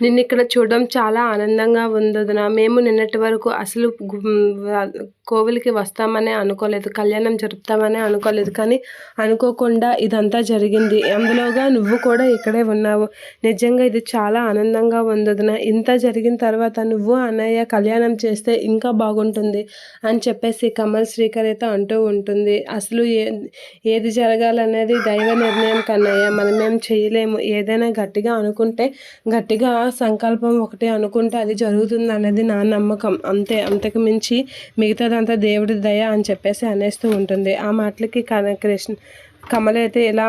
నిన్నిక్కడ చూడడం చాలా ఆనందంగా ఉందొదిన. మేము నిన్నటి వరకు అసలు కోవిలికి వస్తామనే అనుకోలేదు. కళ్యాణం జరుపుతామనే అనుకోలేదు. కానీ అనుకోకుండా ఇదంతా జరిగింది. అందులోగా నువ్వు కూడా ఇక్కడే ఉన్నావు. నిజంగా ఇది చాలా ఆనందంగా ఉందొదిన. ఇంత జరిగిన తర్వాత నువ్వు అన్నయ్య కళ్యాణం చేస్తే ఇంకా బాగుంటుంది అని చెప్పేసి కమల్ శ్రీకర్ అంటూ ఉంటుంది. అసలు ఏ ఏది జరగాలనేది దైవ నిర్ణయం కన్నయ్య. మనమేం చేయలేము. ఏదైనా గట్టిగా అనుకుంటే గట్టిగా సంకల్పం ఒకటి అనుకుంటే అది జరుగుతుంది అనేది నా నమ్మకం. అంతే అంతకు మించి మిగతాదంతా దేవుడి దయ అని చెప్పేసి అనేస్తూ ఉంటుంది. ఆ మాటలకి కృష్ణ కమలైతే ఇలా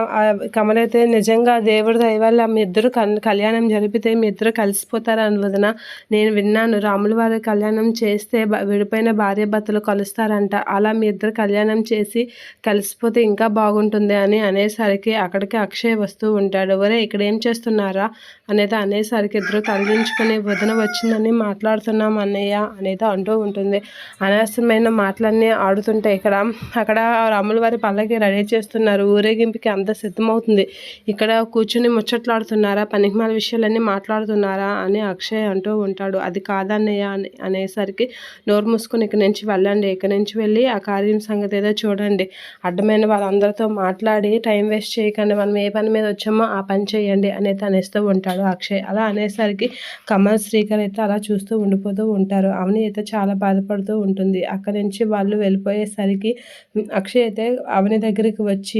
కమలైతే నిజంగా దేవుడి దైవాల మీ ఇద్దరు కళ్యాణం జరిపితే మీ ఇద్దరు కలిసిపోతారని వదిన. నేను విన్నాను రాముల వారి కళ్యాణం చేస్తే విడిపోయిన భార్య భర్తలు కలుస్తారంట. అలా మీ ఇద్దరు కళ్యాణం చేసి కలిసిపోతే ఇంకా బాగుంటుంది అని అనేసరికి అక్కడికి అక్షయ్ వస్తూ ఉంటాడు. ఒరే ఇక్కడ ఏం చేస్తున్నారా? అనేది అనేసరికి ఇద్దరు తలదించుకుని వదిన వచ్చిందని మాట్లాడుతున్నాం అన్నయ్య అనేది అంటూ ఉంటుంది. అనవసరమైన మాటలన్నీ ఆడుతుంటే ఇక్కడ అక్కడ రాముల వారి పల్లకి రెడీ చేస్తున్నారు. ఊరేగింపుకి అంత సిద్ధమవుతుంది. ఇక్కడ కూర్చుని ముచ్చట్లాడుతున్నారా పనికిమాల విషయాలన్నీ మాట్లాడుతున్నారా అని అక్షయ్ అంటూ ఉంటాడు. అది కాదన్నయ్య అని అనేసరికి నోరు మూసుకుని ఇక్కడి నుంచి వెళ్ళండి ఇక్కడి నుంచి వెళ్ళి ఆ కార్యం సంగతి ఏదో చూడండి. అడ్డమైన వాళ్ళందరితో మాట్లాడి టైం వేస్ట్ చేయకండి మనం ఏ పని మీద వచ్చామో ఆ పని చేయండి అనేది అనేస్తూ ఉంటాడు అక్షయ్. అలా అనేసరికి కమల్ శ్రీకర్ అయితే అలా చూస్తూ ఉండిపోతూ ఉంటారు. అవని అయితే చాలా బాధపడుతూ ఉంటుంది. అక్కడి నుంచి వాళ్ళు వెళ్ళిపోయేసరికి అక్షయ్ అయితే అవని దగ్గరికి వచ్చి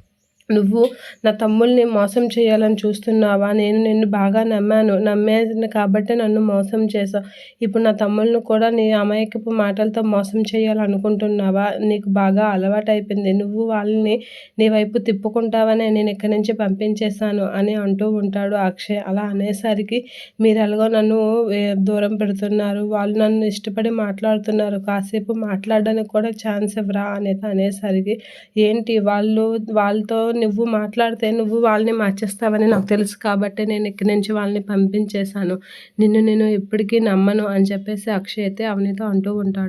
నువ్వు నా తమ్ముల్ని మోసం చేయాలని చూస్తున్నావా? నేను నిన్ను బాగా నమ్మాను. నమ్మేది కాబట్టి నన్ను మోసం చేసావు ఇప్పుడు నా తమ్ముళ్ళను కూడా నీ అమాయకపు మాటలతో మోసం చేయాలనుకుంటున్నావా? నీకు బాగా అలవాటు అయిపోయింది నువ్వు వాళ్ళని నీ వైపు తిప్పుకుంటావని నేను ఇక్కడి నుంచి పంపించేశాను అని అంటూ ఉంటాడు అక్షయ్. అలా అనేసరికి మీరు ఎలాగో నన్ను దూరం పెడుతున్నారు. వాళ్ళు నన్ను ఇష్టపడి మాట్లాడుతున్నారు. కాసేపు మాట్లాడడానికి కూడా ఛాన్స్ ఇవ్వరా అనేది అనేసరికి ఏంటి? వాళ్ళు వాళ్ళతో నువ్వు మాట్లాడితే నువ్వు వాళ్ళని మార్చేస్తావని నాకు తెలుసు కాబట్టి నేను ఇక్కడి నుంచి వాళ్ళని పంపించేశాను. నిన్ను నేను ఎప్పటికీ నమ్మను అని చెప్పేసి అక్షయ్ అయితే అవనితో అంటూ ఉంటాడు.